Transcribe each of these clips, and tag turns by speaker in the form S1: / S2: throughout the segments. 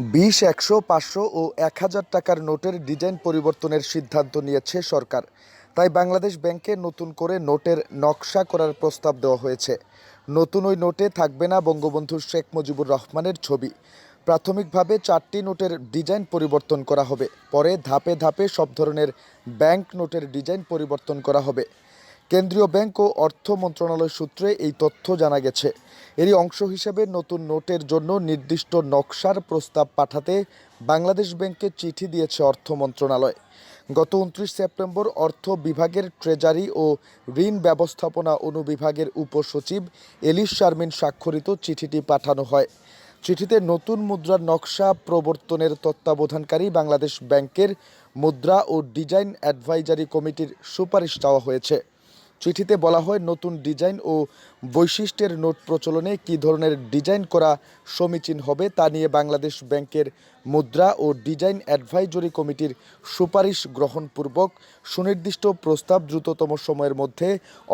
S1: বিশ, একশো, পাঁচশো ও এক হাজার টাকার নোটের ডিজাইন পরিবর্তনের সিদ্ধান্ত নিয়েছে সরকার। তাই বাংলাদেশ ব্যাংকে নতুন করে নোটের নকশা করার প্রস্তাব দেওয়া হয়েছে। নতুন ওই নোটে থাকবে না বঙ্গবন্ধু শেখ মুজিবুর রহমানের ছবি। প্রাথমিকভাবে চারটি নোটের ডিজাইন পরিবর্তন করা হবে। পরে ধাপে ধাপে সব ধরনের ব্যাংক নোটের ডিজাইন পরিবর্তন করা হবে। কেন্দ্রীয় ব্যাংক ও অর্থ মন্ত্রণালয় সূত্রে এই তথ্য জানা গেছে। এরই অংশ হিসেবে নতুন নোটের জন্য নির্দিষ্ট নকশার প্রস্তাব পাঠাতে বাংলাদেশ ব্যাংকে চিঠি দিয়েছে অর্থ মন্ত্রণালয়। গত উনত্রিশ সেপ্টেম্বর অর্থ বিভাগের ট্রেজারি ও ঋণ ব্যবস্থাপনা অনুবিভাগের উপসচিব এলিশ শারমিন স্বাক্ষরিত চিঠিটি পাঠানো হয়। চিঠিতে নতুন মুদ্রার নকশা প্রবর্তনের তত্ত্বাবধানকারী বাংলাদেশ ব্যাংকের মুদ্রা ও ডিজাইন অ্যাডভাইজারি কমিটির সুপারিশ চাওয়া হয়েছে। চিঠিতে বলা হয়, নতুন ডিজাইন ও বৈশিষ্ট্যের নোট প্রচলনে কী ধরনের ডিজাইন করা সমীচীন হবে তা নিয়ে বাংলাদেশ ব্যাংকের মুদ্রা ও ডিজাইন অ্যাডভাইজরি কমিটির সুপারিশ গ্রহণপূর্বক সুনির্দিষ্ট প্রস্তাব দ্রুততম সময়ের মধ্যে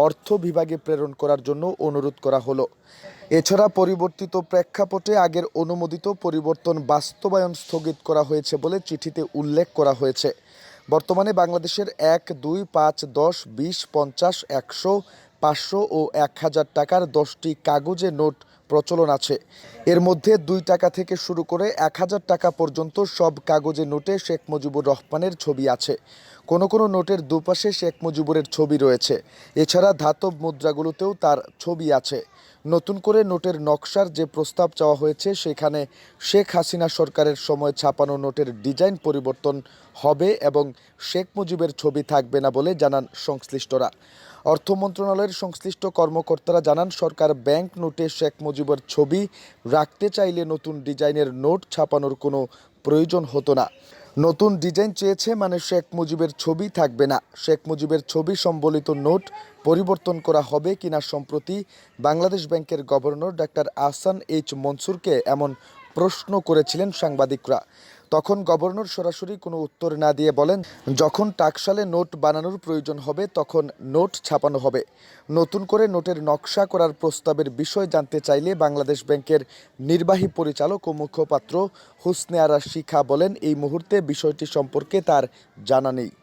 S1: অর্থ বিভাগে প্রেরণ করার জন্য অনুরোধ করা হলো। এছাড়া পরিবর্তিত প্রেক্ষাপটে আগের অনুমোদিত পরিবর্তন বাস্তবায়ন স্থগিত করা হয়েছে বলে চিঠিতে উল্লেখ করা হয়েছে। বর্তমানে বাংলাদেশের এক, দুই, পাঁচ, দশ, বিশ, পঞ্চাশ, একশো, পাঁচশো ও এক হাজার টাকার দশটি কাগজে নোট প্রচলন আছে। এর মধ্যে দুই টাকা থেকে শুরু করে এক হাজার টাকা পর্যন্ত সব কাগজে নোটে শেখ মুজিবুর রহমানের ছবি আছে। কোনো কোনো নোটের দুপাশে শেখ মুজিবুরের ছবি রয়েছে। এছাড়া ধাতব মুদ্রাগুলোতেও তার ছবি আছে। নতুন করে নোটের নকশার যে প্রস্তাব চাওয়া হয়েছে, সেখানে শেখ হাসিনা সরকারের সময় ছাপানো নোটের ডিজাইন পরিবর্তন হবে এবং শেখ মুজিবের ছবি থাকবে না বলে জানান সংশ্লিষ্টরা। অর্থ মন্ত্রণালয়ের সংশ্লিষ্ট কর্মকর্তারা জানান, সরকার ব্যাংক নোটে শেখ মুজিবের ছবি রাখতে চাইলে নতুন ডিজাইনের নোট ছাপানোর কোনো প্রয়োজন হতো না। নতুন ডিজাইন চেয়েছে মানে শেখ মুজিবের ছবি থাকবে না। শেখ মুজিবের ছবি সম্বলিত নোট পরিবর্তন করা হবে কিনা সম্প্রতি বাংলাদেশ ব্যাংকের গভর্নর ডাক্তার আহসান এইচ মনসুরকে এমন প্রশ্ন করেছিলেন সাংবাদিকরা। তখন গভর্নর সরাসরি কোনো উত্তর না দিয়ে বলেন, যখন টাকশালে নোট বানানোর প্রয়োজন হবে, তখন নোট ছাপানো হবে। নতুন করে নোটের নকশা করার প্রস্তাবের বিষয় জানতে চাইলে বাংলাদেশ ব্যাংকের নির্বাহী পরিচালক ও মুখপাত্র হুসনে আরা শিখা বলেন, এই মুহূর্তে বিষয়টি সম্পর্কে তার জানা নেই।